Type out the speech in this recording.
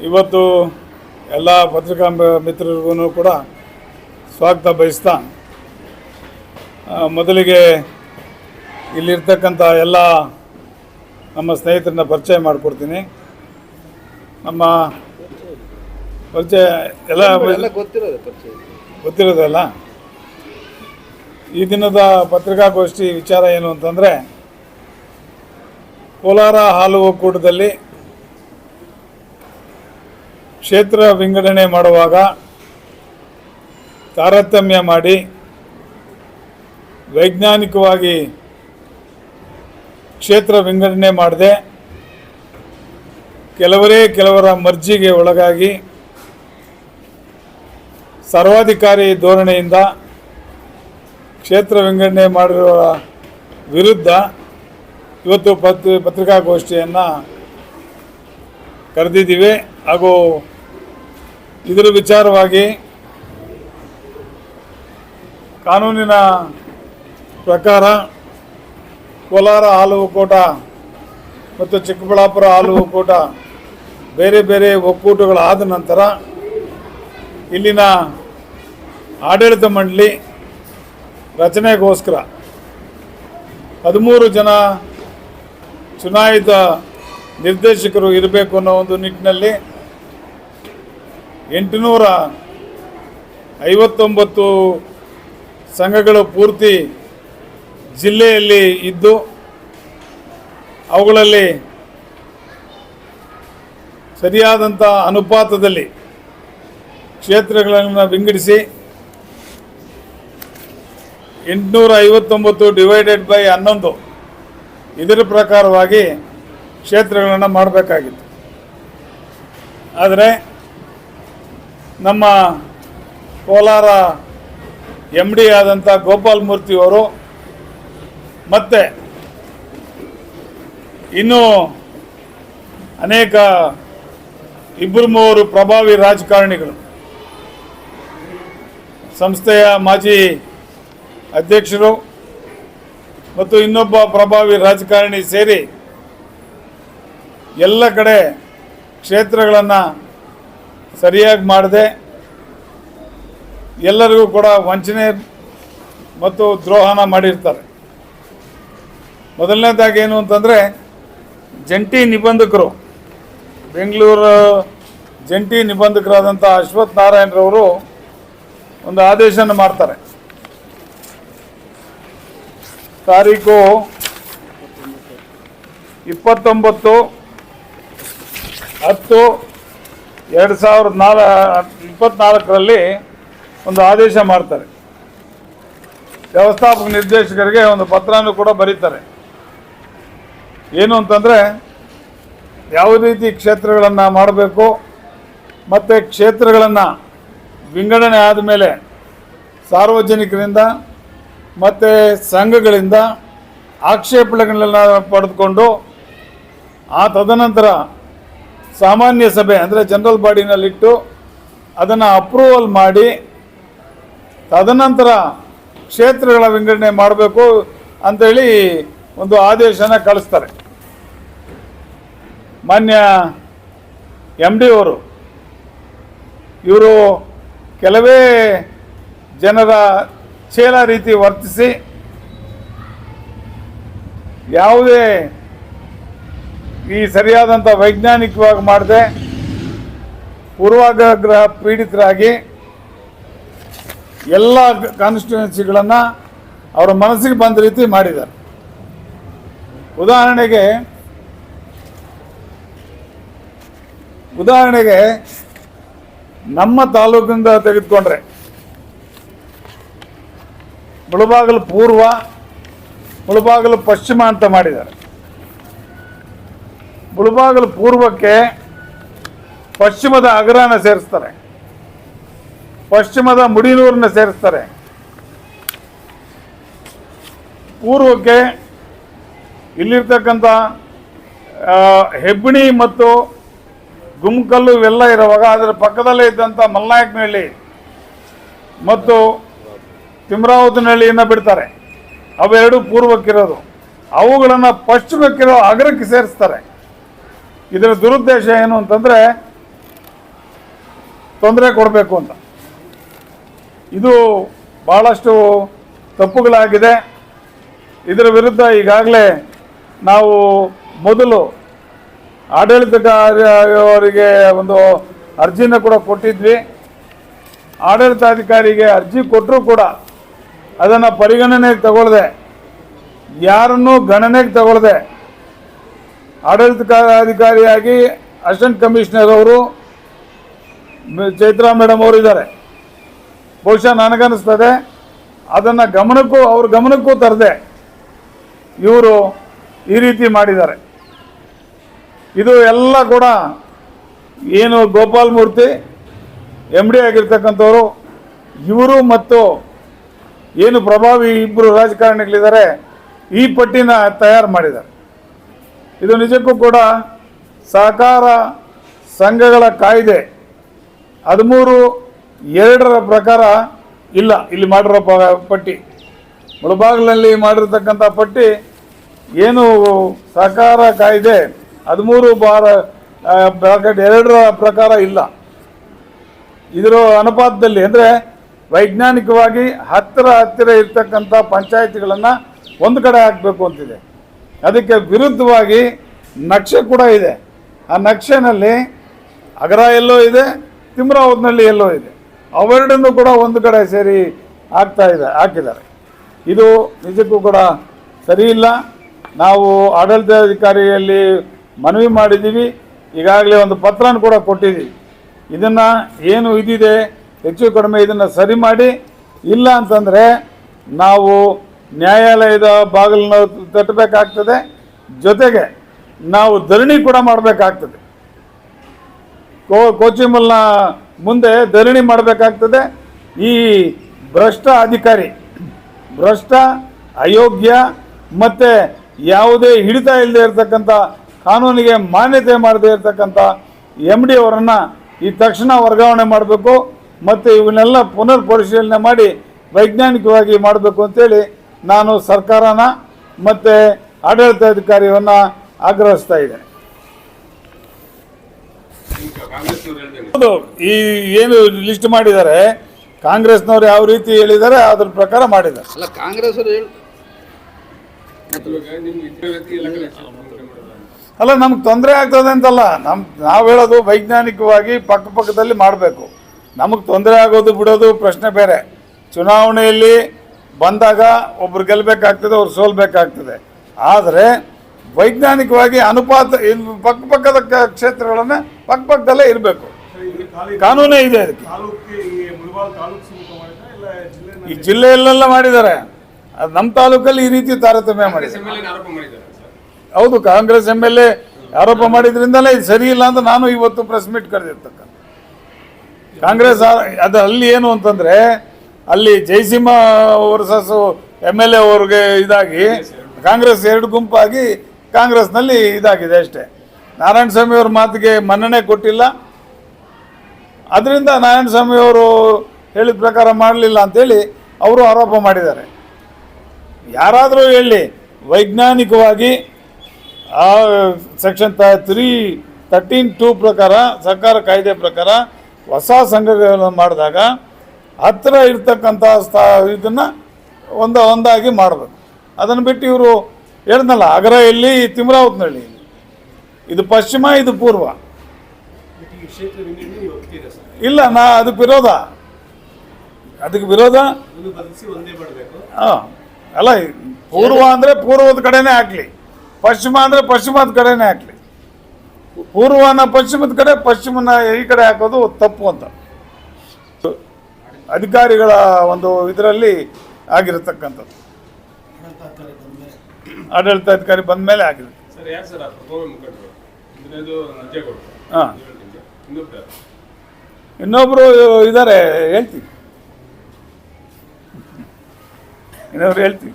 ಇವತ್ತು ಎಲ್ಲ ಪತ್ರಿಕಾ ಮಿತ್ರರಿಗೂ ಕೂಡ ಸ್ವಾಗತ ಬಯಸ್ತಾ ಮೊದಲಿಗೆ ಇಲ್ಲಿರ್ತಕ್ಕಂಥ ಎಲ್ಲ ನಮ್ಮ ಸ್ನೇಹಿತರನ್ನ ಪರಿಚಯ ಮಾಡಿಕೊಡ್ತೀನಿ. ನಮ್ಮ ಪರಿಚಯ ಎಲ್ಲ ಗೊತ್ತಿರೋದಲ್ಲ? ಈ ದಿನದ ಪತ್ರಿಕಾಗೋಷ್ಠಿ ವಿಚಾರ ಏನು ಅಂತಂದರೆ ಕೋಲಾರ ಹಾಲು ಒಕ್ಕೂಟದಲ್ಲಿ ಕ್ಷೇತ್ರ ವಿಂಗಡಣೆ ಮಾಡುವಾಗ ತಾರತಮ್ಯ ಮಾಡಿ ವೈಜ್ಞಾನಿಕವಾಗಿ ಕ್ಷೇತ್ರ ವಿಂಗಡಣೆ ಮಾಡದೆ ಕೆಲವರೇ ಕೆಲವರ ಮರ್ಜಿಗೆ ಒಳಗಾಗಿ ಸರ್ವಾಧಿಕಾರಿ ಧೋರಣೆಯಿಂದ ಕ್ಷೇತ್ರ ವಿಂಗಡಣೆ ಮಾಡಿರುವ ವಿರುದ್ಧ ಇವತ್ತು ಪತ್ ಪತ್ರಿಕಾಗೋಷ್ಠಿಯನ್ನು ಕರೆದಿದ್ದೀವಿ ಹಾಗೂ ಇದರ ವಿಚಾರವಾಗಿ ಕಾನೂನಿನ ಪ್ರಕಾರ ಕೋಲಾರ ಹಾಲು ಒಕ್ಕೂಟ ಮತ್ತು ಚಿಕ್ಕಬಳ್ಳಾಪುರ ಹಾಲು ಒಕ್ಕೂಟ ಬೇರೆ ಬೇರೆ ಒಕ್ಕೂಟಗಳಾದ ನಂತರ ಇಲ್ಲಿನ ಆಡಳಿತ ಮಂಡಳಿ ರಚನೆಗೋಸ್ಕರ ಹದಿಮೂರು ಜನ ಚುನಾಯಿತ ನಿರ್ದೇಶಕರು ಇರಬೇಕು ಅನ್ನೋ ಒಂದು ನಿಟ್ಟಿನಲ್ಲಿ ಎಂಟುನೂರ ಐವತ್ತೊಂಬತ್ತು ಸಂಘಗಳು ಪೂರ್ತಿ ಜಿಲ್ಲೆಯಲ್ಲಿ ಇದ್ದು ಅವುಗಳಲ್ಲಿ ಸರಿಯಾದಂಥ ಅನುಪಾತದಲ್ಲಿ ಕ್ಷೇತ್ರಗಳನ್ನು ವಿಂಗಡಿಸಿ ಎಂಟುನೂರ ಐವತ್ತೊಂಬತ್ತು ಡಿವೈಡೆಡ್ ಬೈ ಹನ್ನೊಂದು ಇದರ ಪ್ರಕಾರವಾಗಿ ಕ್ಷೇತ್ರಗಳನ್ನು ಮಾಡಬೇಕಾಗಿತ್ತು. ಆದರೆ ನಮ್ಮ ಕೋಲಾರ ಎಂ ಡಿ ಆದಂಥ ಗೋಪಾಲ್ ಮೂರ್ತಿಯವರು ಮತ್ತು ಇನ್ನೂ ಅನೇಕ ಇಬ್ಬರು ಮೂವರು ಪ್ರಭಾವಿ ರಾಜಕಾರಣಿಗಳು. ಸಂಸ್ಥೆಯ ಮಾಜಿ ಅಧ್ಯಕ್ಷರು ಮತ್ತು ಇನ್ನೊಬ್ಬ ಪ್ರಭಾವಿ ರಾಜಕಾರಣಿ ಸೇರಿ ಎಲ್ಲ ಕಡೆ ಕ್ಷೇತ್ರಗಳನ್ನು ಸರಿಯಾಗಿ ಮಾಡದೆ ಎಲ್ಲರಿಗೂ ಕೂಡ ವಂಚನೆ ಮತ್ತು ದ್ರೋಹನ ಮಾಡಿರ್ತಾರೆ. ಮೊದಲನೇದಾಗಿ ಏನು ಅಂತಂದರೆ, ಜಂಟಿ ನಿಬಂಧಕರು, ಬೆಂಗಳೂರು ಜಂಟಿ ನಿಬಂಧಕರಾದಂಥ ಅಶ್ವಥ್ ನಾರಾಯಣರವರು ಒಂದು ಆದೇಶನ ಮಾಡ್ತಾರೆ. ತಾರೀಕು ಇಪ್ಪತ್ತೊಂಬತ್ತು, ಹತ್ತು ಎರಡು ಸಾವಿರದ ನಾಲ್ ಇಪ್ಪತ್ನಾಲ್ಕರಲ್ಲಿ ಒಂದು ಆದೇಶ ಮಾಡ್ತಾರೆ. ವ್ಯವಸ್ಥಾಪಕ ನಿರ್ದೇಶಕರಿಗೆ ಒಂದು ಪತ್ರನೂ ಕೂಡ ಬರೀತಾರೆ. ಏನು ಅಂತಂದರೆ, ಯಾವ ರೀತಿ ಕ್ಷೇತ್ರಗಳನ್ನು ಮಾಡಬೇಕು, ಮತ್ತು ಕ್ಷೇತ್ರಗಳನ್ನು ವಿಂಗಡಣೆ ಆದಮೇಲೆ ಸಾರ್ವಜನಿಕರಿಂದ, ಮತ್ತು ಸಂಘಗಳಿಂದ ಆಕ್ಷೇಪಣೆಗಳನ್ನ ಪಡೆದುಕೊಂಡು, ಆ ತದನಂತರ ಸಾಮಾನ್ಯ ಸಭೆ ಅಂದರೆ ಜನರಲ್ ಬಾಡಿನಲ್ಲಿಟ್ಟು ಅದನ್ನು ಅಪ್ರೂವಲ್ ಮಾಡಿ ತದನಂತರ ಕ್ಷೇತ್ರಗಳ ವಿಂಗಡಣೆ ಮಾಡಬೇಕು ಅಂತೇಳಿ ಒಂದು ಆದೇಶನ ಕಳಿಸ್ತಾರೆ. ಮಾನ್ಯ ಎಂ ಡಿ ಅವರು, ಇವರು ಕೆಲವೇ ಜನರ ಚೇಲ ರೀತಿ ವರ್ತಿಸಿ ಯಾವುದೇ ಈ ಸರಿಯಾದಂಥ ವೈಜ್ಞಾನಿಕವಾಗಿ ಮಾಡದೆ ಪೂರ್ವಾಗ್ರಹ ಪೀಡಿತರಾಗಿ ಎಲ್ಲ ಕಾನ್ಸ್ಟಿಟ್ಯೂನ್ಸಿಗಳನ್ನು ಅವರ ಮನಸ್ಸಿಗೆ ಬಂದ ರೀತಿ ಮಾಡಿದ್ದಾರೆ. ಉದಾಹರಣೆಗೆ ಉದಾಹರಣೆಗೆ ನಮ್ಮ ತಾಲೂಕಿಂದ ತೆಗೆದುಕೊಂಡ್ರೆ, ಮುಳಬಾಗಲು ಪೂರ್ವ, ಮುಳಬಾಗಲು ಪಶ್ಚಿಮ ಅಂತ ಮಾಡಿದ್ದಾರೆ. ಮುಳಬಾಗಿಲು ಪೂರ್ವಕ್ಕೆ ಪಶ್ಚಿಮದ ಅಗ್ರಾನ ಸೇರಿಸ್ತಾರೆ. ಪಶ್ಚಿಮದ ಮುಡಿನೂರನ್ನ ಸೇರಿಸ್ತಾರೆ. ಪೂರ್ವಕ್ಕೆ ಇಲ್ಲಿರ್ತಕ್ಕಂಥ ಹೆಬ್ಬಣಿ ಮತ್ತು ಗುಮ್ಕಲ್ಲು ಇವೆಲ್ಲ ಇರುವಾಗ ಅದರ ಪಕ್ಕದಲ್ಲೇ ಇದ್ದಂಥ ಮಲ್ನಾಯಕನಹಳ್ಳಿ ಮತ್ತು ತಿಮ್ರಾವತನಹಳ್ಳಿಯನ್ನು ಬಿಡ್ತಾರೆ. ಅವೆರಡು ಪೂರ್ವಕ್ಕಿರೋದು. ಅವುಗಳನ್ನು ಪಶ್ಚಿಮಕ್ಕಿರೋ ಅಗ್ರಕ್ಕೆ ಸೇರಿಸ್ತಾರೆ. ಇದರ ದುರುದ್ದೇಶ ಏನು ಅಂತಂದರೆ ತೊಂದರೆ ಕೊಡಬೇಕು ಅಂತ. ಇದು ಭಾಳಷ್ಟು ತಪ್ಪುಗಳಾಗಿದೆ. ಇದರ ವಿರುದ್ಧ ಈಗಾಗಲೇ ನಾವು ಮೊದಲು ಆಡಳಿತಗಾರರಿಗೆ ಒಂದು ಅರ್ಜಿನ ಕೂಡ ಕೊಟ್ಟಿದ್ವಿ. ಆಡಳಿತಾಧಿಕಾರಿಗೆ ಅರ್ಜಿ ಕೊಟ್ಟರೂ ಕೂಡ ಅದನ್ನು ಪರಿಗಣನೆಗೆ ತಗೊಳ್ಳದೆ ಯಾರನ್ನೂ ಗಣನೆಗೆ ತಗೊಳ್ಳದೆ ಆಡಳಿತಾಧಿಕಾರಿಯಾಗಿ ಅಸಿಸ್ಟೆಂಟ್ ಕಮಿಷನರ್ ಅವರು ಚೈತ್ರಾ ಮೇಡಮ್ ಅವರು ಇದ್ದಾರೆ. ಬಹುಶಃ ನನಗನ್ನಿಸ್ತದೆ. ಅದನ್ನು ಗಮನಕ್ಕೂ, ಅವ್ರ ಗಮನಕ್ಕೂ ತರದೆ ಇವರು ಈ ರೀತಿ ಮಾಡಿದ್ದಾರೆ. ಇದು ಎಲ್ಲ ಕೂಡ ಏನು ಗೋಪಾಲ್ ಮೂರ್ತಿ ಎಂ ಡಿ ಆಗಿರ್ತಕ್ಕಂಥವರು, ಇವರು ಮತ್ತು ಏನು ಪ್ರಭಾವಿ ಇಬ್ಬರು ರಾಜಕಾರಣಿಗಳಿದ್ದಾರೆ, ಈ ಪಟ್ಟಿನ ತಯಾರು ಮಾಡಿದ್ದಾರೆ. ಇದು ನಿಜಕ್ಕೂ ಕೂಡ ಸಹಕಾರ ಸಂಘಗಳ ಕಾಯ್ದೆ. ಹದಿಮೂರು, ಎರಡರ ಪ್ರಕಾರ ಇಲ್ಲ, ಇಲ್ಲಿ ಮಾಡಿರೋ ಪಟ್ಟಿ. ಮುಳಬಾಗಿಲಲ್ಲಿ ಮಾಡಿರ್ತಕ್ಕಂಥ ಪಟ್ಟಿ ಏನು ಸಹಕಾರ ಕಾಯ್ದೆ ಹದಿಮೂರು ಬಾರ ಬ್ರಾಕೆಟ್ ಎರಡರ ಪ್ರಕಾರ ಇಲ್ಲ. ಇದರ ಅನುಪಾತದಲ್ಲಿ ಅಂದರೆ ವೈಜ್ಞಾನಿಕವಾಗಿ ಹತ್ತಿರ ಹತ್ತಿರ ಇರ್ತಕ್ಕಂಥ ಪಂಚಾಯತಿಗಳನ್ನು ಒಂದು ಕಡೆ ಹಾಕಬೇಕು ಅಂತಿದೆ. ಅದಕ್ಕೆ ವಿರುದ್ಧವಾಗಿ ನಕ್ಷೆ ಕೂಡ ಇದೆ. ಆ ನಕ್ಷೆನಲ್ಲಿ ಅಗರ ಎಲ್ಲೋ ಇದೆ ತಿಮ್ರಾವತ್ನಲ್ಲಿ ಎಲ್ಲೋ ಇದೆ. ಅವೆರಡನ್ನು ಕೂಡ ಒಂದು ಕಡೆ ಸೇರಿ ಆಗ್ತಾ ಇದೆ, ಹಾಕಿದ್ದಾರೆ. ಇದು ನಿಜಕ್ಕೂ ಕೂಡ ಸರಿ ಇಲ್ಲ. ನಾವು ಆಡಳಿತಾಧಿಕಾರಿಯಲ್ಲಿ ಮನವಿ ಮಾಡಿದ್ದೀವಿ. ಈಗಾಗಲೇ ಒಂದು ಪತ್ರನ ಕೂಡ ಕೊಟ್ಟಿದ್ದೀವಿ. ಇದನ್ನು ಏನು ಇದಿದೆ, ಹೆಚ್ಚು ಕಡಿಮೆ ಇದನ್ನು ಸರಿ ಮಾಡಿ, ಇಲ್ಲ ಅಂತಂದರೆ ನಾವು ನ್ಯಾಯಾಲಯದ ಬಾಗಿಲನ್ನು ತಟ್ಟಬೇಕಾಗ್ತದೆ. ಜೊತೆಗೆ ನಾವು ಧರಣಿ ಕೂಡ ಮಾಡಬೇಕಾಗ್ತದೆ. ಕೋ ಕೋಚಿಮಲ್ನ ಮುಂದೆ ಧರಣಿ ಮಾಡಬೇಕಾಗ್ತದೆ. ಈ ಭ್ರಷ್ಟ ಅಧಿಕಾರಿ, ಭ್ರಷ್ಟ, ಅಯೋಗ್ಯ ಮತ್ತು ಯಾವುದೇ ಹಿಡಿತ ಇಲ್ಲದೆ ಇರತಕ್ಕಂಥ, ಕಾನೂನಿಗೆ ಮಾನ್ಯತೆ ಮಾಡದೇ ಇರತಕ್ಕಂಥ ಎಂ ಡಿ ಅವರನ್ನು ಈ ತಕ್ಷಣ ವರ್ಗಾವಣೆ ಮಾಡಬೇಕು. ಮತ್ತು ಇವನ್ನೆಲ್ಲ ಪುನರ್ ಪರಿಶೀಲನೆ ಮಾಡಿ ವೈಜ್ಞಾನಿಕವಾಗಿ ಮಾಡಬೇಕು ಅಂತೇಳಿ ನಾನು ಸರ್ಕಾರನ ಮತ್ತು ಆಡಳಿತಾಧಿಕಾರಿಯನ್ನು ಆಗ್ರಹಿಸ್ತಾ ಇದ್ದೇನೆ ಈಗ ಹೌದು ಈ ಏನು ಲಿಸ್ಟ್ ಮಾಡಿದ್ದಾರೆ ಕಾಂಗ್ರೆಸ್ನವ್ರು ಯಾವ ರೀತಿ ಹೇಳಿದ್ದಾರೆ ಅದ್ರ ಪ್ರಕಾರ ಮಾಡಿದ್ದಾರೆ. ಅಲ್ಲ ಕಾಂಗ್ರೆಸ್ ಅಲ್ಲ ನಮ್ಗೆ ತೊಂದರೆ ಆಗ್ತದೆ ಅಂತಲ್ಲ ನಮ್ ನಾವು ಹೇಳೋದು ವೈಜ್ಞಾನಿಕವಾಗಿ ಪಕ್ಕ ಪಕ್ಕದಲ್ಲಿ ಮಾಡಬೇಕು. ನಮಗೆ ತೊಂದರೆ ಆಗೋದು ಬಿಡೋದು ಪ್ರಶ್ನೆ ಬೇರೆ. ಚುನಾವಣೆಯಲ್ಲಿ ಬಂದಾಗ ಒಬ್ರು ಗೆಲ್ಲಬೇಕಾಗ್ತದೆ ಅವ್ರು ಸೋಲ್ಬೇಕಾಗ್ತದೆ. ಆದರೆ ವೈಜ್ಞಾನಿಕವಾಗಿ ಅನುಪಾತ ಇನ್ ಪಕ್ಕ ಪಕ್ಕದ ಕ- ಕ್ಷೇತ್ರಗಳನ್ನ ಪಕ್ಕ ಪಕ್ಕದಲ್ಲೇ ಇರಬೇಕು. ಕಾನೂನೇ ಇದೆ ಅದಕ್ಕೆ. ಈ ಜಿಲ್ಲೆಯಲ್ಲೆಲ್ಲ ಮಾಡಿದ್ದಾರೆ. ಅದು ನಮ್ಮ ತಾಲೂಕಲ್ಲಿ ಈ ರೀತಿ ತಾರತಮ್ಯ ಮಾಡಿದ್ದಾರೆ. ಎಂ ಆರೋಪ ಮಾಡಿದ್ದಾರೆ ಸರ್. ಹೌದು ಕಾಂಗ್ರೆಸ್ ಎಂ ಎಲ್ ಎ ಆರೋಪ ಮಾಡಿದ್ರಿಂದಲೇ ಇದು ಸರಿ ಇಲ್ಲ ಅಂತ ನಾನು ಇವತ್ತು ಪ್ರೆಸ್ ಮೀಟ್ ಕರೆದಿರ್ತಕ್ಕ ಕಾಂಗ್ರೆಸ್ ಅದು ಅಲ್ಲಿ ಏನು ಅಂತಂದ್ರೆ ಅಲ್ಲಿ Jayasimha versus M L A ಅವ್ರಿಗೆ ಇದಾಗಿ ಕಾಂಗ್ರೆಸ್ ಎರಡು ಗುಂಪಾಗಿ ಕಾಂಗ್ರೆಸ್ನಲ್ಲಿ ಇದಾಗಿದೆ ಅಷ್ಟೇ. ನಾರಾಯಣ ಸ್ವಾಮಿ ಅವ್ರ ಮಾತಿಗೆ ಮನ್ನಣೆ ಕೊಟ್ಟಿಲ್ಲ. ಅದರಿಂದ ನಾರಾಯಣ ಸ್ವಾಮಿ ಅವರು ಹೇಳಿದ ಪ್ರಕಾರ ಮಾಡಲಿಲ್ಲ ಅಂತೇಳಿ ಅವರು ಆರೋಪ ಮಾಡಿದ್ದಾರೆ. ಯಾರಾದರೂ ಹೇಳಿ ವೈಜ್ಞಾನಿಕವಾಗಿ ಆ ಸೆಕ್ಷನ್ ತ್ರೀ ತರ್ಟೀನ್ ಟೂ ಪ್ರಕಾರ ಸರ್ಕಾರ ಕಾಯ್ದೆ ಪ್ರಕಾರ ಹೊಸ ಸಂಘಗಳನ್ನು ಮಾಡಿದಾಗ ಹತ್ತಿರ ಇರ್ತಕ್ಕಂಥ ಸ್ಥಾ, ಇದನ್ನು ಒಂದ, ಒಂದಾಗಿ ಮಾಡಬೇಕು. ಅದನ್ನು ಬಿಟ್ಟು ಇವರು ಹೇಳಿದ್ನಲ್ಲ ಅಗರ ಎಲ್ಲಿ ತಿಮ್ರಾವತ್ನಹಳ್ಳಿ ಇದು ಪಶ್ಚಿಮ, ಇದು ಪೂರ್ವ. ಇಲ್ಲ, ನಾ ಅದಕ್ಕೆ ವಿರೋಧ. ಅದಕ್ಕೆ ವಿರೋಧ? ಹಾಂ. ಅಲ್ಲ, ಪೂರ್ವ ಅಂದರೆ ಪೂರ್ವದ ಕಡೆನೇ ಹಾಕ್ಲಿ. ಪಶ್ಚಿಮ ಅಂದರೆ ಪಶ್ಚಿಮದ ಕಡೆನೇ ಹಾಕ್ಲಿ. ಪೂರ್ವನ ಪಶ್ಚಿಮದ ಕಡೆ, ಪಶ್ಚಿಮನ ಈ ಕಡೆ ಹಾಕೋದು ತಪ್ಪು ಅಂತ. ಅಧಿಕಾರಿಗಳ ಒಂದು ಇದರಲ್ಲಿ ಆಗಿರತಕ್ಕಂಥದ್ದು. ಆಡಳಿತಾಧಿಕಾರಿ ಬಂದ ಮೇಲೆ ಆಗಿರುತ್ತೆ. ಹಾಂ. ಇನ್ನೊಬ್ರು ಇನ್ನೊಬ್ಬರು ಇದ್ದಾರೆ ಹೇಳ್ತೀವಿ ಇನ್ನೊಬ್ರು ಹೇಳ್ತೀವಿ